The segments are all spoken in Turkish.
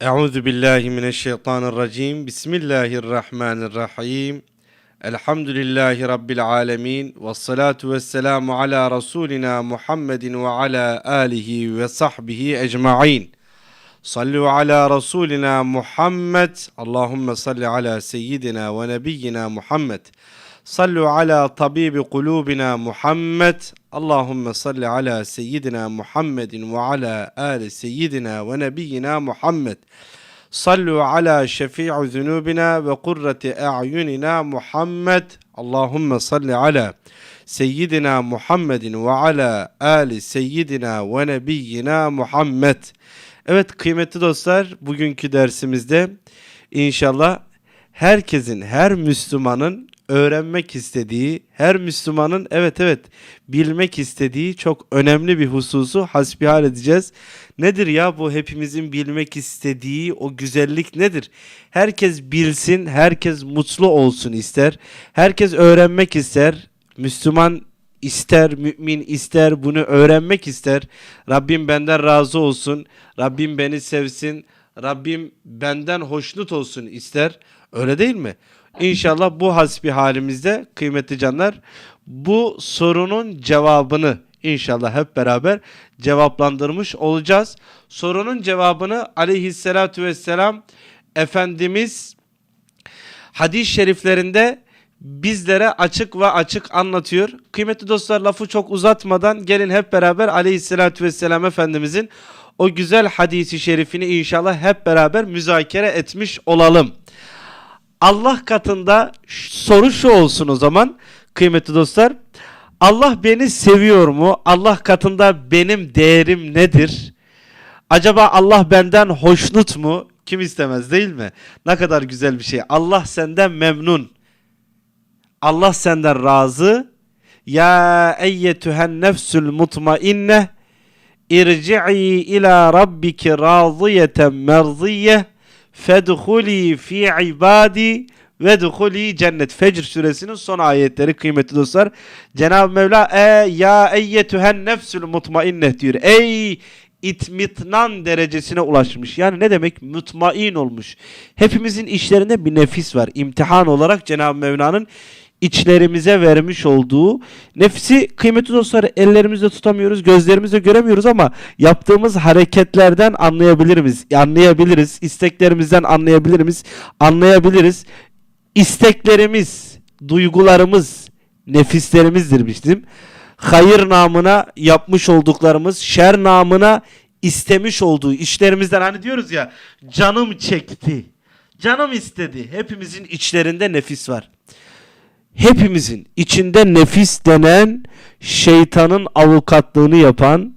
Euzu billahi mineşşeytanirracim. Bismillahirrahmanirrahim. Elhamdülillahi rabbil alamin. Ves salatu vesselamu ala rasulina Muhammedin ve ala alihi ve sahbihi ecmaîn. Sallu ala rasulina Muhammed. Allahumme salli ala seyyidina ve nebiyyina Muhammed. Sallu ala tabibi kulubina Muhammed. Allahumme salli ala seyyidina Muhammedin ve ala ali seyyidina ve nebiyyina Muhammed. Sallu ala şefi'i zunubina ve kurrati a'yunina Muhammed. Allahumme salli ala seyyidina Muhammedin ve ala ali seyyidina ve nebiyyina Muhammed. Evet kıymetli dostlar bugünkü dersimizde inşallah herkesin, her Müslümanın öğrenmek istediği, her Müslümanın evet evet bilmek istediği çok önemli bir hususu hasbihal edeceğiz. Nedir ya bu hepimizin bilmek istediği o güzellik nedir? Herkes bilsin, herkes mutlu olsun ister. Herkes öğrenmek ister. Müslüman ister, mümin ister, bunu öğrenmek ister. Rabbim benden razı olsun, Rabbim beni sevsin, Rabbim benden hoşnut olsun ister. Öyle değil mi? İnşallah bu hasbi halimizde kıymetli canlar bu sorunun cevabını inşallah hep beraber cevaplandırmış olacağız. Sorunun cevabını aleyhissalatu vesselam Efendimiz hadis-i şeriflerinde bizlere açık ve açık anlatıyor. Kıymetli dostlar lafı çok uzatmadan gelin hep beraber aleyhissalatü vesselam Efendimizin o güzel hadisi şerifini inşallah hep beraber müzakere etmiş olalım. Allah katında soru şu olsun o zaman kıymetli dostlar. Allah beni seviyor mu? Allah katında benim değerim nedir? Acaba Allah benden hoşnut mu? Kim istemez değil mi? Ne kadar güzel bir şey. Allah senden memnun. Allah senden razı. Ya eyyetühen nefsül mutmainne irci'i ila rabbiki raziyeten merziyye fedhuli fi ibadi ve duhuli cennet. Fecr suresinin son ayetleri kıymetli dostlar. Cenab-ı Mevla e ya eyyetühen nefsül mutmainne diyor. Ey itmitnan derecesine ulaşmış. Yani ne demek? Mutmain olmuş. Hepimizin işlerinde bir nefis var. İmtihan olarak Cenab-ı Mevla'nın içlerimize vermiş olduğu nefsi kıymetli dostlar ellerimizde tutamıyoruz, gözlerimizde göremiyoruz ama yaptığımız hareketlerden anlayabiliriz. Anlayabiliriz. isteklerimizden anlayabiliriz. Anlayabiliriz. İsteklerimiz, duygularımız, nefislerimizdir bizim. Hayır namına yapmış olduklarımız, şer namına istemiş olduğu işlerimizden hani diyoruz ya canım çekti. Canım istedi. Hepimizin içlerinde nefis var hepimizin içinde nefis denen şeytanın avukatlığını yapan,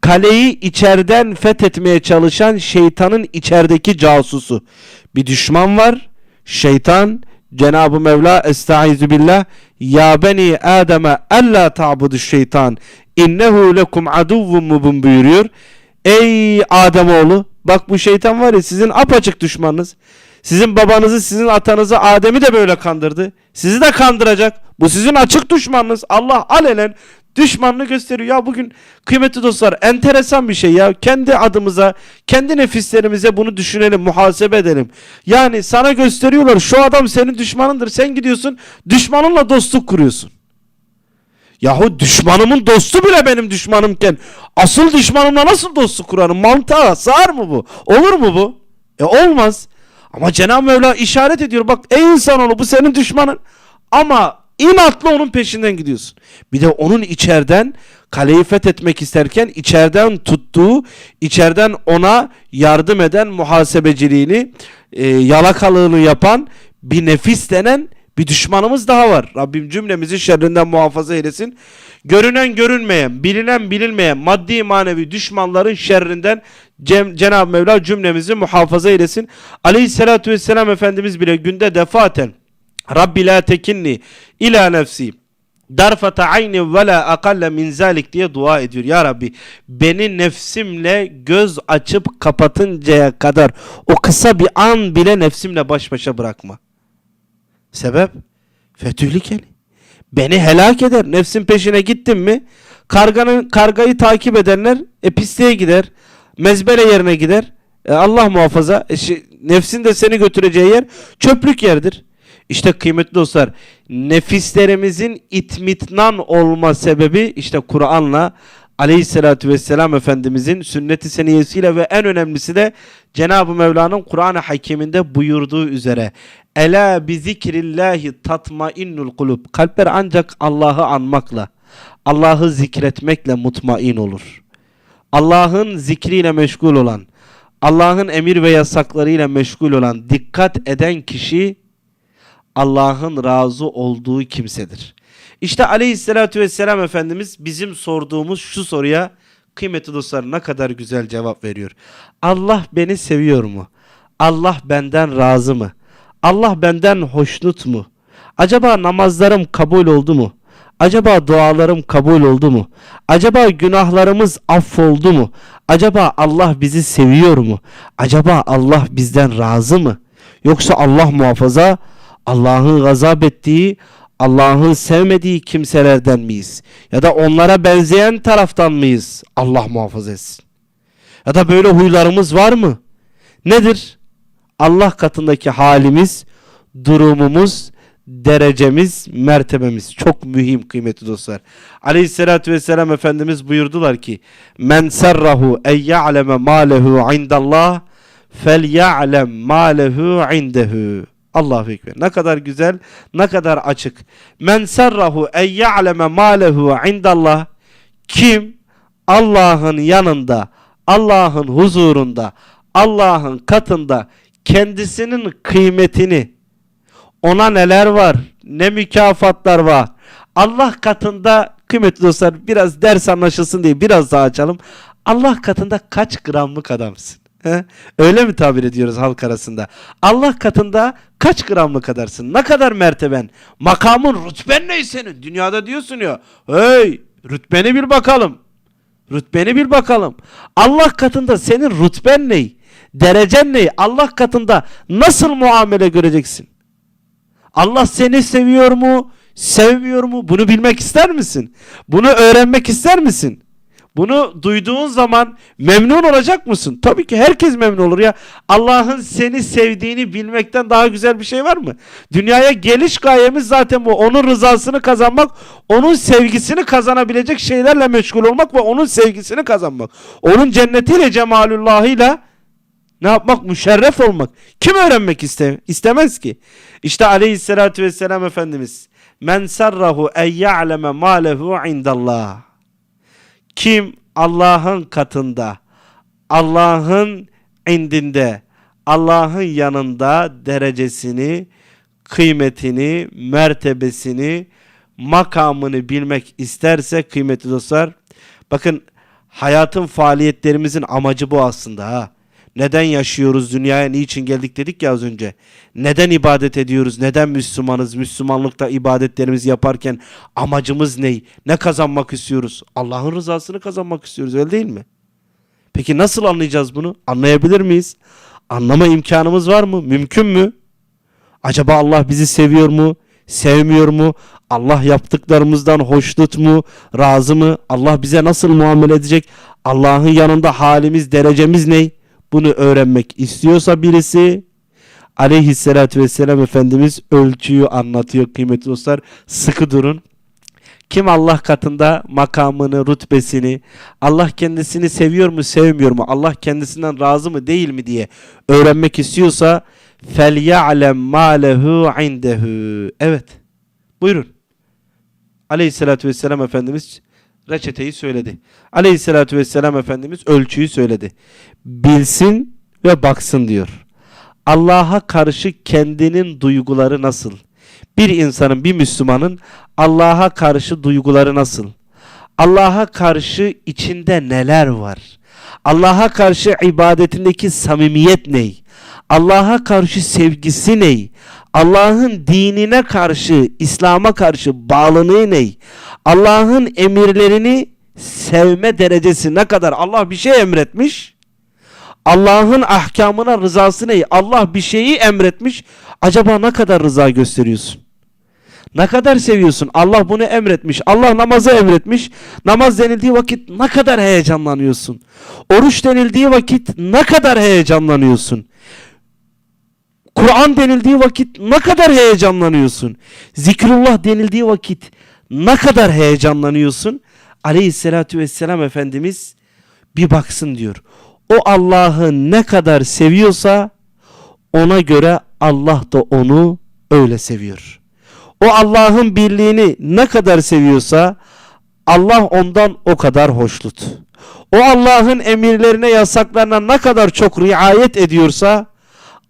kaleyi içeriden fethetmeye çalışan şeytanın içerideki casusu. Bir düşman var, şeytan, Cenab-ı Mevla estaizu billah ya beni Adem'e alla ta'budu şeytan innehu lekum aduvvun mubin buyuruyor. Ey Ademoğlu bak bu şeytan var ya sizin apaçık düşmanınız. Sizin babanızı, sizin atanızı Adem'i de böyle kandırdı. Sizi de kandıracak. Bu sizin açık düşmanınız. Allah alenen düşmanını gösteriyor. Ya bugün kıymetli dostlar enteresan bir şey ya. Kendi adımıza, kendi nefislerimize bunu düşünelim, muhasebe edelim. Yani sana gösteriyorlar şu adam senin düşmanındır. Sen gidiyorsun düşmanınla dostluk kuruyorsun. Yahu düşmanımın dostu bile benim düşmanımken asıl düşmanımla nasıl dostluk kurarım? Mantığa sığar mı bu? Olur mu bu? E olmaz. Ama Cenab-ı Mevla işaret ediyor. Bak ey insanoğlu bu senin düşmanın. Ama inatla onun peşinden gidiyorsun. Bir de onun içeriden kaleyi fethetmek isterken içeriden tuttuğu, içeriden ona yardım eden muhasebeciliğini, e, yalakalığını yapan bir nefis denen bir düşmanımız daha var. Rabbim cümlemizi şerrinden muhafaza eylesin. Görünen görünmeyen, bilinen bilinmeyen maddi manevi düşmanların şerrinden Cenab-ı Mevla cümlemizi muhafaza eylesin. Aleyhissalatü vesselam Efendimiz bile günde defaten Rabbi la tekinni ila nefsi darfata ayni ve la akalle min zalik diye dua ediyor. Ya Rabbi beni nefsimle göz açıp kapatıncaya kadar o kısa bir an bile nefsimle baş başa bırakma. Sebep? Fetühlikeli. Beni helak eder. Nefsin peşine gittim mi? Karganın kargayı takip edenler e pisliğe gider. Mezbele yerine gider. E, Allah muhafaza e, şi- nefsin de seni götüreceği yer çöplük yerdir. İşte kıymetli dostlar nefislerimizin itmitnan olma sebebi işte Kur'an'la Aleyhisselatü Vesselam Efendimizin sünnet-i seniyesiyle ve en önemlisi de Cenab-ı Mevla'nın Kur'an-ı Hakim'inde buyurduğu üzere Ela bi zikrillahi tatmainnul kulub Kalpler ancak Allah'ı anmakla Allah'ı zikretmekle mutmain olur. Allah'ın zikriyle meşgul olan, Allah'ın emir ve yasaklarıyla meşgul olan, dikkat eden kişi Allah'ın razı olduğu kimsedir. İşte aleyhissalatü vesselam Efendimiz bizim sorduğumuz şu soruya kıymetli dostlar ne kadar güzel cevap veriyor. Allah beni seviyor mu? Allah benden razı mı? Allah benden hoşnut mu? Acaba namazlarım kabul oldu mu? Acaba dualarım kabul oldu mu? Acaba günahlarımız affoldu mu? Acaba Allah bizi seviyor mu? Acaba Allah bizden razı mı? Yoksa Allah muhafaza Allah'ın gazap ettiği, Allah'ın sevmediği kimselerden miyiz? Ya da onlara benzeyen taraftan mıyız? Allah muhafaza etsin. Ya da böyle huylarımız var mı? Nedir? Allah katındaki halimiz, durumumuz, derecemiz, mertebemiz. Çok mühim kıymetli dostlar. Aleyhissalatü vesselam Efendimiz buyurdular ki Men serrahu en ya'leme ma lehu indallah fel ya'lem ma lehu indehu. Allahu Ekber. Ne kadar güzel, ne kadar açık. Men serrahu en ya'leme ma lehu indallah. Kim Allah'ın yanında, Allah'ın huzurunda, Allah'ın katında kendisinin kıymetini, ona neler var, ne mükafatlar var. Allah katında kıymetli dostlar biraz ders anlaşılsın diye biraz daha açalım. Allah katında kaç gramlık adamsın? He? Öyle mi tabir ediyoruz halk arasında? Allah katında kaç gramlık adarsın? Ne kadar merteben? Makamın, rütben ne senin? Dünyada diyorsun ya. Hey, rütbeni bir bakalım. Rütbeni bir bakalım. Allah katında senin rütben ne? Derecen ne? Allah katında nasıl muamele göreceksin? Allah seni seviyor mu? Sevmiyor mu? Bunu bilmek ister misin? Bunu öğrenmek ister misin? Bunu duyduğun zaman memnun olacak mısın? Tabii ki herkes memnun olur ya. Allah'ın seni sevdiğini bilmekten daha güzel bir şey var mı? Dünyaya geliş gayemiz zaten bu. Onun rızasını kazanmak, onun sevgisini kazanabilecek şeylerle meşgul olmak ve onun sevgisini kazanmak. Onun cennetiyle, cemalullahıyla ne yapmak? Müşerref olmak. Kim öğrenmek iste istemez ki? İşte aleyhissalatü vesselam Efendimiz Men sarrahu en ya'leme ma lehu indallah Kim Allah'ın katında Allah'ın indinde Allah'ın yanında derecesini kıymetini, mertebesini, makamını bilmek isterse kıymetli dostlar bakın hayatın faaliyetlerimizin amacı bu aslında ha. Neden yaşıyoruz dünyaya niçin geldik dedik ya az önce. Neden ibadet ediyoruz? Neden Müslümanız? Müslümanlıkta ibadetlerimizi yaparken amacımız ne? Ne kazanmak istiyoruz? Allah'ın rızasını kazanmak istiyoruz öyle değil mi? Peki nasıl anlayacağız bunu? Anlayabilir miyiz? Anlama imkanımız var mı? Mümkün mü? Acaba Allah bizi seviyor mu? Sevmiyor mu? Allah yaptıklarımızdan hoşnut mu? Razı mı? Allah bize nasıl muamele edecek? Allah'ın yanında halimiz, derecemiz ne? Bunu öğrenmek istiyorsa birisi aleyhissalatü vesselam Efendimiz ölçüyü anlatıyor kıymetli dostlar. Sıkı durun. Kim Allah katında makamını, rütbesini, Allah kendisini seviyor mu, sevmiyor mu, Allah kendisinden razı mı, değil mi diye öğrenmek istiyorsa فَلْيَعْلَمْ مَا لَهُ عِنْدَهُ Evet. Buyurun. Aleyhissalatü vesselam Efendimiz reçeteyi söyledi. Aleyhissalatü vesselam Efendimiz ölçüyü söyledi. Bilsin ve baksın diyor. Allah'a karşı kendinin duyguları nasıl? Bir insanın, bir Müslümanın Allah'a karşı duyguları nasıl? Allah'a karşı içinde neler var? Allah'a karşı ibadetindeki samimiyet ney? Allah'a karşı sevgisi ney? Allah'ın dinine karşı, İslam'a karşı bağlılığı ney? Allah'ın emirlerini sevme derecesi ne kadar? Allah bir şey emretmiş. Allah'ın ahkamına rızası ne? Allah bir şeyi emretmiş. Acaba ne kadar rıza gösteriyorsun? Ne kadar seviyorsun? Allah bunu emretmiş. Allah namazı emretmiş. Namaz denildiği vakit ne kadar heyecanlanıyorsun? Oruç denildiği vakit ne kadar heyecanlanıyorsun? Kur'an denildiği vakit ne kadar heyecanlanıyorsun? Zikrullah denildiği vakit ne kadar heyecanlanıyorsun? Aleyhissalatü vesselam Efendimiz bir baksın diyor. O Allah'ı ne kadar seviyorsa ona göre Allah da onu öyle seviyor. O Allah'ın birliğini ne kadar seviyorsa Allah ondan o kadar hoşnut. O Allah'ın emirlerine, yasaklarına ne kadar çok riayet ediyorsa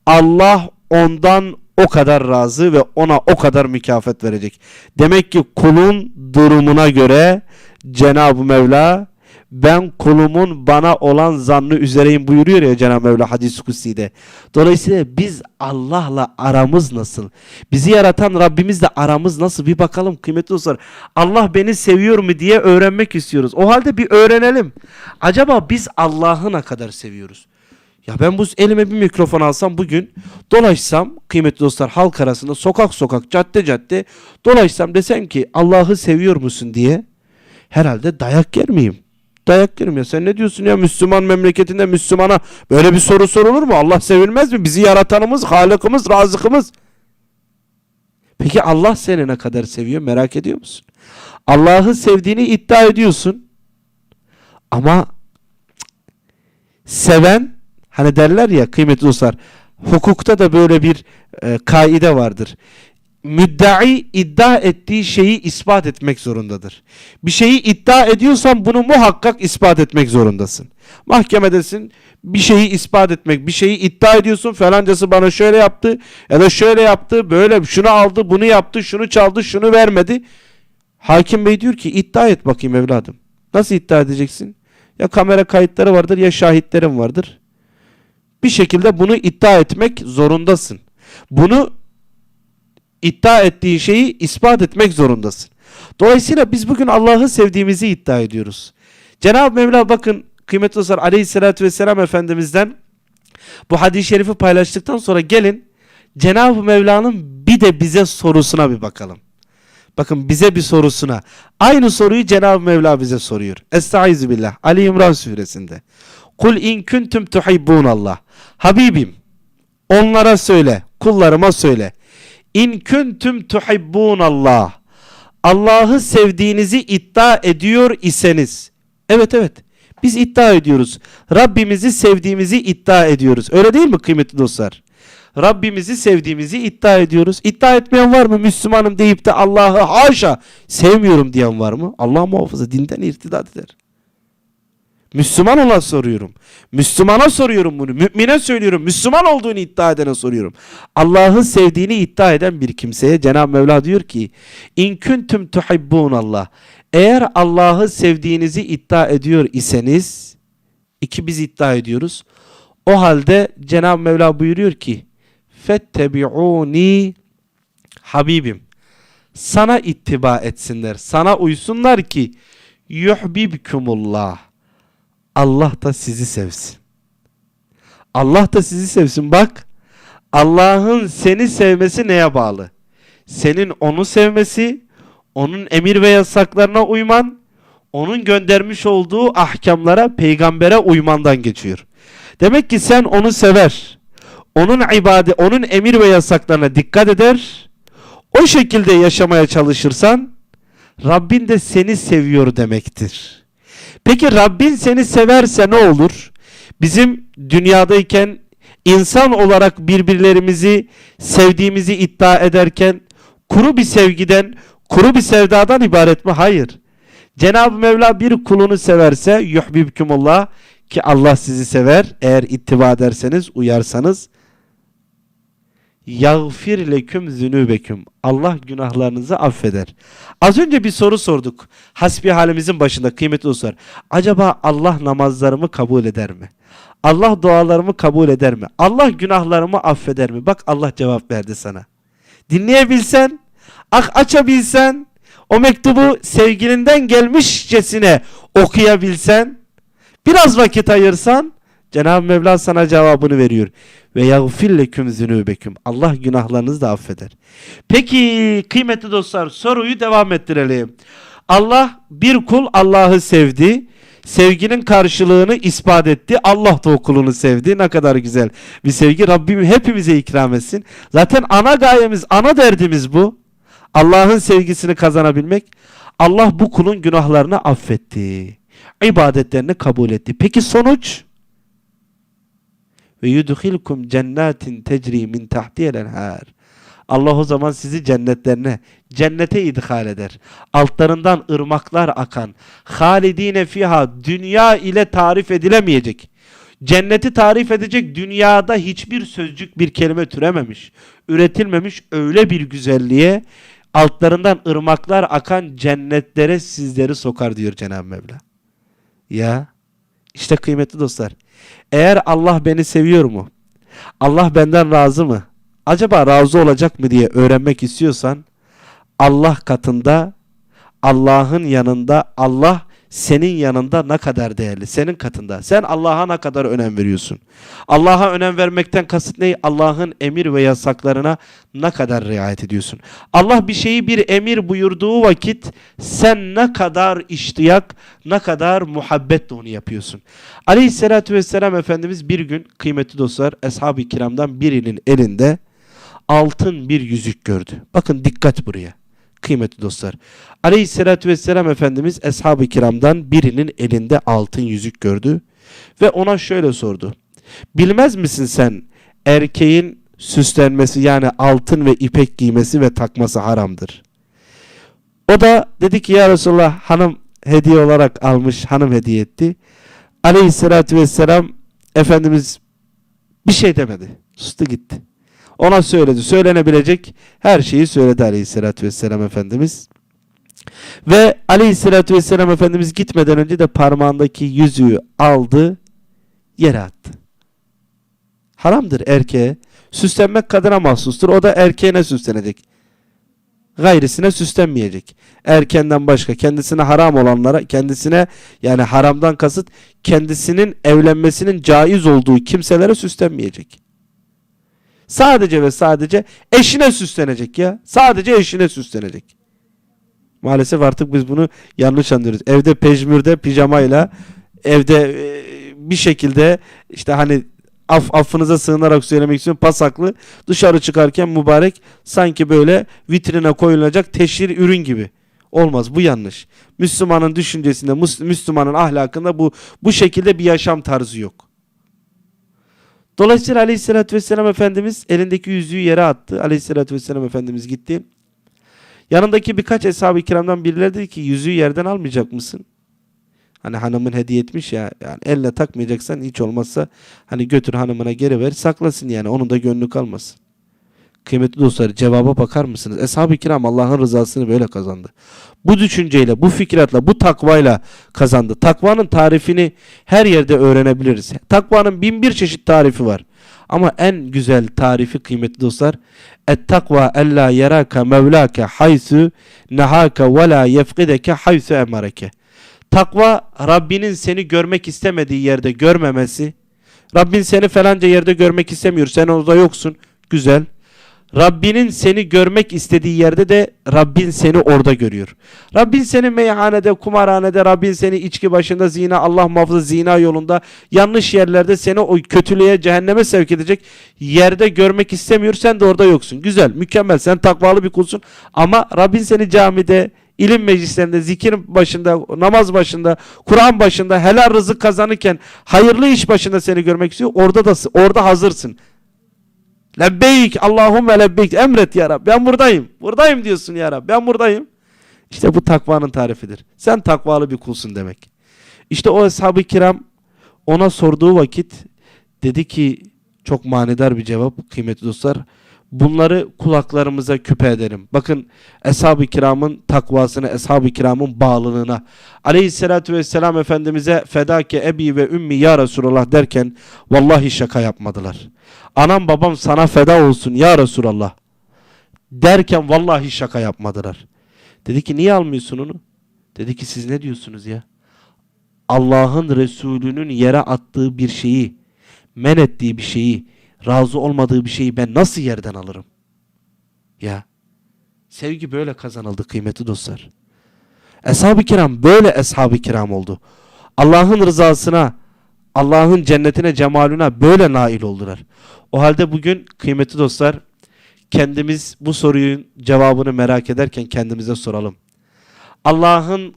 Allah ondan o kadar razı ve ona o kadar mükafat verecek. Demek ki kulun durumuna göre Cenab-ı Mevla ben kulumun bana olan zannı üzereyim buyuruyor ya Cenab-ı Mevla hadis-i kutsi'de. Dolayısıyla biz Allah'la aramız nasıl? Bizi yaratan Rabbimizle aramız nasıl? Bir bakalım kıymetli dostlar. Allah beni seviyor mu diye öğrenmek istiyoruz. O halde bir öğrenelim. Acaba biz Allah'ı ne kadar seviyoruz? Ya ben bu elime bir mikrofon alsam bugün dolaşsam kıymetli dostlar halk arasında sokak sokak cadde cadde dolaşsam desem ki Allah'ı seviyor musun diye herhalde dayak yer miyim? Dayak yerim ya sen ne diyorsun ya Müslüman memleketinde Müslümana böyle bir soru sorulur mu? Allah sevilmez mi? Bizi yaratanımız, halıkımız, razıkımız. Peki Allah seni ne kadar seviyor merak ediyor musun? Allah'ı sevdiğini iddia ediyorsun ama seven hani derler ya kıymetli dostlar hukukta da böyle bir e, kaide vardır. Müddai iddia ettiği şeyi ispat etmek zorundadır. Bir şeyi iddia ediyorsan bunu muhakkak ispat etmek zorundasın. Mahkemedesin bir şeyi ispat etmek, bir şeyi iddia ediyorsun falancası bana şöyle yaptı ya da şöyle yaptı, böyle şunu aldı, bunu yaptı, şunu çaldı, şunu vermedi. Hakim bey diyor ki iddia et bakayım evladım. Nasıl iddia edeceksin? Ya kamera kayıtları vardır ya şahitlerim vardır. Bir şekilde bunu iddia etmek zorundasın. Bunu iddia ettiğin şeyi ispat etmek zorundasın. Dolayısıyla biz bugün Allah'ı sevdiğimizi iddia ediyoruz. Cenab-ı Mevla bakın kıymetli dostlar aleyhissalatü vesselam Efendimiz'den bu hadis-i şerifi paylaştıktan sonra gelin Cenab-ı Mevla'nın bir de bize sorusuna bir bakalım. Bakın bize bir sorusuna. Aynı soruyu Cenab-ı Mevla bize soruyor. Estaizu billah. Ali İmran suresinde. Kul in kuntum tuhibbunallah. Habibim onlara söyle, kullarıma söyle. İn kuntum tuhibbunallah. Allah'ı sevdiğinizi iddia ediyor iseniz. Evet evet. Biz iddia ediyoruz. Rabbimizi sevdiğimizi iddia ediyoruz. Öyle değil mi kıymetli dostlar? Rabbimizi sevdiğimizi iddia ediyoruz. İddia etmeyen var mı? Müslümanım deyip de Allah'ı haşa sevmiyorum diyen var mı? Allah muhafaza dinden irtidat eder. Müslüman olan soruyorum. Müslümana soruyorum bunu. Mümine söylüyorum. Müslüman olduğunu iddia edene soruyorum. Allah'ı sevdiğini iddia eden bir kimseye Cenab-ı Mevla diyor ki İn kuntum tuhibbunallah. Eğer Allah'ı sevdiğinizi iddia ediyor iseniz iki biz iddia ediyoruz. O halde Cenab-ı Mevla buyuruyor ki Fettebi'uni Habibim sana ittiba etsinler. Sana uysunlar ki yuhbibkumullah. Allah da sizi sevsin. Allah da sizi sevsin. Bak Allah'ın seni sevmesi neye bağlı? Senin onu sevmesi, onun emir ve yasaklarına uyman, onun göndermiş olduğu ahkamlara, peygambere uymandan geçiyor. Demek ki sen onu sever. Onun ibade, onun emir ve yasaklarına dikkat eder. O şekilde yaşamaya çalışırsan Rabbin de seni seviyor demektir. Peki Rabbin seni severse ne olur? Bizim dünyadayken insan olarak birbirlerimizi sevdiğimizi iddia ederken kuru bir sevgiden, kuru bir sevdadan ibaret mi? Hayır. Cenab-ı Mevla bir kulunu severse yuhbibkumullah ki Allah sizi sever eğer ittiba ederseniz, uyarsanız yağfir leküm zünübeküm. Allah günahlarınızı affeder. Az önce bir soru sorduk. Hasbi halimizin başında kıymetli dostlar. Acaba Allah namazlarımı kabul eder mi? Allah dualarımı kabul eder mi? Allah günahlarımı affeder mi? Bak Allah cevap verdi sana. Dinleyebilsen, açabilsen, o mektubu sevgilinden gelmişçesine okuyabilsen, biraz vakit ayırsan Cenab-ı Mevla sana cevabını veriyor. Ve yagfir leküm zünubeküm. Allah günahlarınızı da affeder. Peki kıymetli dostlar soruyu devam ettirelim. Allah bir kul Allah'ı sevdi. Sevginin karşılığını ispat etti. Allah da o kulunu sevdi. Ne kadar güzel bir sevgi. Rabbim hepimize ikram etsin. Zaten ana gayemiz, ana derdimiz bu. Allah'ın sevgisini kazanabilmek. Allah bu kulun günahlarını affetti. İbadetlerini kabul etti. Peki sonuç? Ve yudhilkum cennetin tecri min tahtiyel enhar. Allah o zaman sizi cennetlerine, cennete idhal eder. Altlarından ırmaklar akan, halidine fiha, dünya ile tarif edilemeyecek. Cenneti tarif edecek dünyada hiçbir sözcük bir kelime türememiş, üretilmemiş öyle bir güzelliğe altlarından ırmaklar akan cennetlere sizleri sokar diyor Cenab-ı Mevla. Ya işte kıymetli dostlar. Eğer Allah beni seviyor mu? Allah benden razı mı? Acaba razı olacak mı diye öğrenmek istiyorsan Allah katında Allah'ın yanında Allah senin yanında ne kadar değerli? Senin katında. Sen Allah'a ne kadar önem veriyorsun? Allah'a önem vermekten kasıt ne? Allah'ın emir ve yasaklarına ne kadar riayet ediyorsun? Allah bir şeyi bir emir buyurduğu vakit sen ne kadar iştiyak, ne kadar muhabbetle onu yapıyorsun. Aleyhissalatü vesselam Efendimiz bir gün kıymetli dostlar Ashab-ı kiramdan birinin elinde altın bir yüzük gördü. Bakın dikkat buraya. Kıymetli dostlar. Aleyhissalatü vesselam Efendimiz Ashab-ı kiramdan birinin elinde altın yüzük gördü. Ve ona şöyle sordu. Bilmez misin sen erkeğin süslenmesi yani altın ve ipek giymesi ve takması haramdır. O da dedi ki ya Resulallah hanım hediye olarak almış hanım hediye etti. Aleyhissalatü vesselam Efendimiz bir şey demedi. Sustu gitti. Ona söyledi. Söylenebilecek her şeyi söyledi aleyhissalatü vesselam Efendimiz. Ve aleyhissalatü vesselam Efendimiz gitmeden önce de parmağındaki yüzüğü aldı, yere attı. Haramdır erkeğe. Süslenmek kadına mahsustur. O da erkeğine süslenecek. Gayrisine süslenmeyecek. Erkenden başka kendisine haram olanlara, kendisine yani haramdan kasıt kendisinin evlenmesinin caiz olduğu kimselere süslenmeyecek. Sadece ve sadece eşine süslenecek ya. Sadece eşine süslenecek. Maalesef artık biz bunu yanlış anlıyoruz. Evde pejmürde pijamayla evde e, bir şekilde işte hani af, affınıza sığınarak söylemek istiyorum pasaklı dışarı çıkarken mübarek sanki böyle vitrine koyulacak teşhir ürün gibi. Olmaz bu yanlış. Müslümanın düşüncesinde Müs- Müslümanın ahlakında bu bu şekilde bir yaşam tarzı yok. Dolayısıyla Aleyhisselatü Vesselam Efendimiz elindeki yüzüğü yere attı. Aleyhisselatü Vesselam Efendimiz gitti. Yanındaki birkaç eshab-ı kiramdan birileri dedi ki yüzüğü yerden almayacak mısın? Hani hanımın hediye etmiş ya yani eline takmayacaksan hiç olmazsa hani götür hanımına geri ver saklasın yani onun da gönlü kalmasın. Kıymetli dostlar cevaba bakar mısınız? Eshab-ı kiram Allah'ın rızasını böyle kazandı. Bu düşünceyle, bu fikratla, bu takvayla kazandı. Takvanın tarifini her yerde öğrenebiliriz. Takvanın bin bir çeşit tarifi var. Ama en güzel tarifi kıymetli dostlar Et takva ella yeraka mevlake haysu nehaka ve la yefkideke haysu emareke. Takva Rabbinin seni görmek istemediği yerde görmemesi. Rabbin seni falanca yerde görmek istemiyor. Sen orada yoksun. Güzel. Rabbinin seni görmek istediği yerde de Rabbin seni orada görüyor. Rabbin seni meyhanede, kumarhanede, Rabbin seni içki başında zina, Allah muhafaza zina yolunda yanlış yerlerde seni o kötülüğe, cehenneme sevk edecek yerde görmek istemiyor. Sen de orada yoksun. Güzel, mükemmel. Sen takvalı bir kulsun. Ama Rabbin seni camide, ilim meclislerinde, zikir başında, namaz başında, Kur'an başında, helal rızık kazanırken, hayırlı iş başında seni görmek istiyor. Orada da orada hazırsın. Lebbeyk Allahümme lebbeyk emret ya Rab ben buradayım. Buradayım diyorsun ya Rab ben buradayım. İşte bu takvanın tarifidir. Sen takvalı bir kulsun demek. İşte o ashab-ı kiram ona sorduğu vakit dedi ki çok manidar bir cevap kıymetli dostlar. Bunları kulaklarımıza küpe edelim. Bakın Eshab-ı Kiram'ın takvasına, Eshab-ı Kiram'ın bağlılığına. Aleyhissalatü vesselam Efendimiz'e fedake ebi ve ümmi ya Resulallah derken vallahi şaka yapmadılar. Anam babam sana feda olsun ya Resulallah derken vallahi şaka yapmadılar. Dedi ki niye almıyorsun onu? Dedi ki siz ne diyorsunuz ya? Allah'ın Resulü'nün yere attığı bir şeyi, men ettiği bir şeyi, razı olmadığı bir şeyi ben nasıl yerden alırım? Ya sevgi böyle kazanıldı kıymetli dostlar. Eshab-ı kiram böyle eshab-ı kiram oldu. Allah'ın rızasına, Allah'ın cennetine, cemaluna böyle nail oldular. O halde bugün kıymetli dostlar kendimiz bu sorunun cevabını merak ederken kendimize soralım. Allah'ın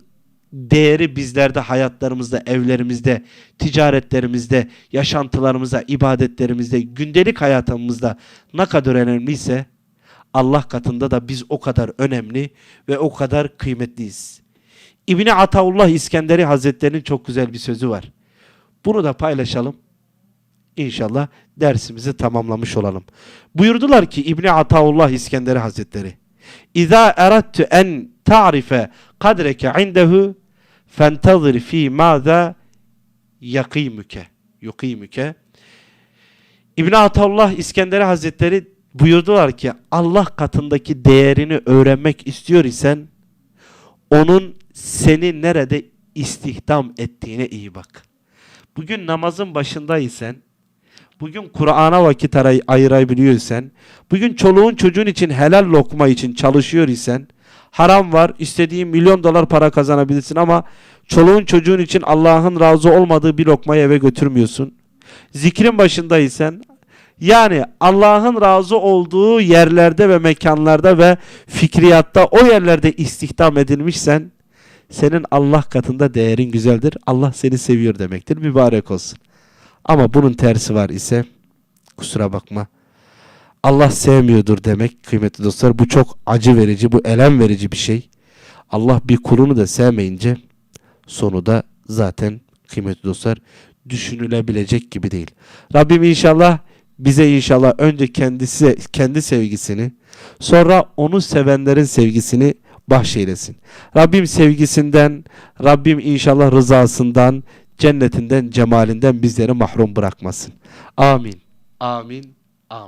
değeri bizlerde, hayatlarımızda, evlerimizde, ticaretlerimizde, yaşantılarımızda, ibadetlerimizde, gündelik hayatımızda ne kadar önemliyse Allah katında da biz o kadar önemli ve o kadar kıymetliyiz. İbni Ataullah İskenderi Hazretleri'nin çok güzel bir sözü var. Bunu da paylaşalım. İnşallah dersimizi tamamlamış olalım. Buyurdular ki İbni Ataullah İskenderi Hazretleri. İza eradtu en ta'rife kadreke indehu fentazir fi maza yakimüke. Yukimüke. İbn Ataullah İskenderi Hazretleri buyurdular ki Allah katındaki değerini öğrenmek istiyor isen onun seni nerede istihdam ettiğine iyi bak. Bugün namazın başındaysan, bugün Kur'an'a vakit ayırabiliyorsan, bugün çoluğun çocuğun için helal lokma için çalışıyor isen, haram var, istediğin milyon dolar para kazanabilirsin ama çoluğun çocuğun için Allah'ın razı olmadığı bir lokmayı eve götürmüyorsun. Zikrin başındaysan, yani Allah'ın razı olduğu yerlerde ve mekanlarda ve fikriyatta o yerlerde istihdam edilmişsen, senin Allah katında değerin güzeldir. Allah seni seviyor demektir. Mübarek olsun. Ama bunun tersi var ise kusura bakma. Allah sevmiyordur demek kıymetli dostlar. Bu çok acı verici, bu elem verici bir şey. Allah bir kulunu da sevmeyince sonu da zaten kıymetli dostlar düşünülebilecek gibi değil. Rabbim inşallah bize inşallah önce kendisi kendi sevgisini sonra onu sevenlerin sevgisini bahşeylesin. Rabbim sevgisinden, Rabbim inşallah rızasından, cennetinden, cemalinden bizleri mahrum bırakmasın. Amin. Amin.